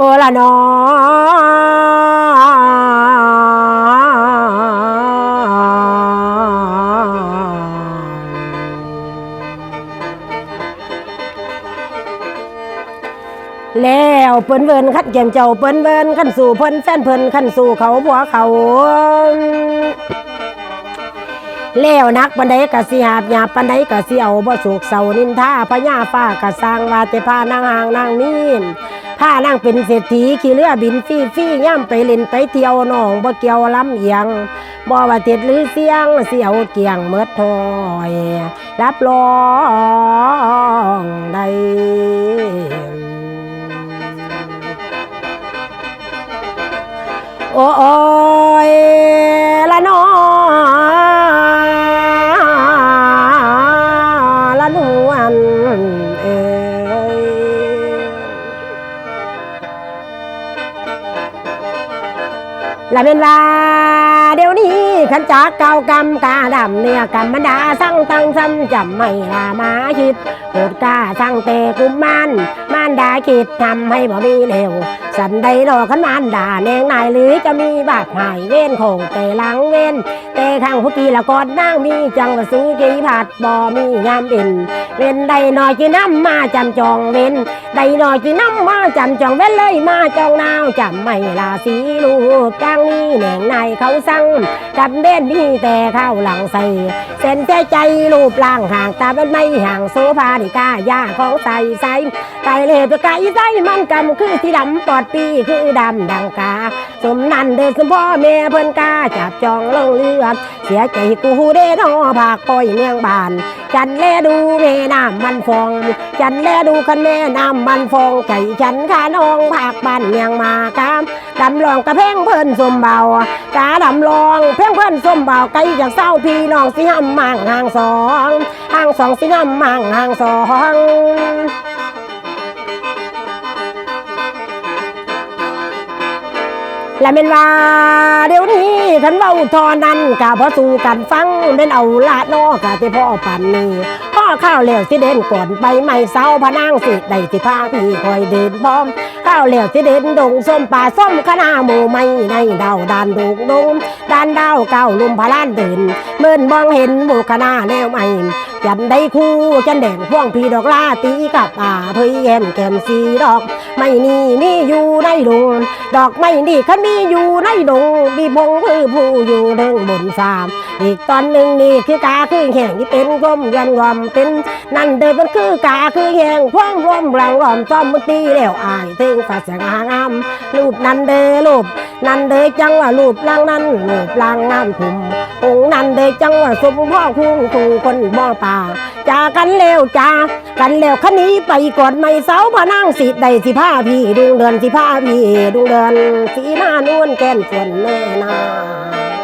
โอละนอแล้วเปิ้นเวินขัดเกี่ยมเจ้าเปิ้นเวินขันสู่เพิ่นแฟนเพิ่นขันสู่เขาผัวเขาแล้วนักปันใดกะสิหาบหยาปันใดกะสิเอาบ่สุกเสานินทาพญาฟ้ากะสร้างวาแต่พานางหางนางมีน พานั่งเป็นเศรษฐีขี่เรือบินฟรี่ฟรี่ย่ำไปเล่นไปเที่ยวน้องบ่เกี่ยวลำเอียงบ่ว่าเต็ดหรือเสียงเสียวเกียงเมิดถอยรับรองได้โอ้ ละเป็นว่า เดี๋ยวนี้ขันจากเก่ากรรมกาดำเนี่ยกรรมมันดาสั่งตั้งซ้ำจำไม่ลามาคิดโปรดกาสั่งเตกุมมันมานดาคิดทำให้บ่มีเลวสันใดดอกขันมานดาแนงนายหรือจะมีบาปหายเว้นคงเตหลังเว้นเตข้างผู้กีละกอดนั่งมีจังว่าซื้อกีผัดบ่มียามเอ็นเว้นใดหน่อยจีน้ำมาจำจองเว้นได้หน่อยจีน้ำมาจำจองเว้นเลยมาจองนาวจำไม่ลาสีลูกจ้างนี้แหน่งในเขาสั่งกับเด่นพี่แต่เข้าหลังใส่ เส้นใจใจรูปร่างห่างตาเป็นไม่ห่างโซฟาดิก้ายาของใส่ใส่ไก่เล็บไก่ใส่มันกำคือที่ดำปอดปีคือดำดังกา สมนันเดินสมพ่อแม่เพิ่นกาจับจองลงเรือเสียใจกูเด้นอภาคปล่อยเมืองบาน จันแลดูแม่น้ำมันฟอง จันแลดูคันแม่น้ำมันฟองไก่ฉันขาน้องภาคบ้านเมียงมากามดำลองกระเพ่งเพิ่นสมเบากาดำลอง เพ่งเพื่อนสมเบาไก่จากเศร้าพี่น้องสิห้ำมั่งห่างสองห่างสองสิห้ำมั่งห่างสอง และเป็นว่าเดี๋ยวนี้ขันเว่าทอนั้นกะพอสู่กันฟังเป็นเอาละนอกะที่พ่อปันนี้พ่อข้าวเหลวสิเด่นก่อนไปไม่เศร้าพนางสิได้สิพาพี่คอยเดินพร้อม ข้าวเหลวสิเด่นดงส้มป่าส้มคณะหมูไม่ในดาวดานดงดงดานดาวเก้าลุมพะลานเดินเมื่อนมองเห็นหมูคณะแนวใหม่ จันได้คู่จันแดงพ่วงพี่ดอกลาตีกับป่าเพื่อแยมแกมสีดอก ไม่นี่มีอยู่ในดงดอกไม่นี่คันมีอยู่ในดง มีบงคือผู้อยู่เรื่องบนฟาร์มอีกตอนหนึ่งนี่คือกาคือแห่งที่เป็นกลมยันวอมเป็นนั่นเดินมันคือกาคือแห่งพ่วงรวมหลังรอมซ่อมมือตีแล้วอายถึงฝาเสียงหางามรูปนั่นเดอรูปนั่นเดอจังว่ารูปล่างนั้นรูปล่างงามถุมองนั่นเดอจังว่าสมพ่อคุ้งถูคนบ่อป่าจากันเร็วจากันเร็วคันนี้ไปก่อนไม่เสาพนางสิใดสิผ้าพี่ดุงเดือนสิผ้าพี่ดุงเดือนสีหน้านวลแก้นส่วนแม่า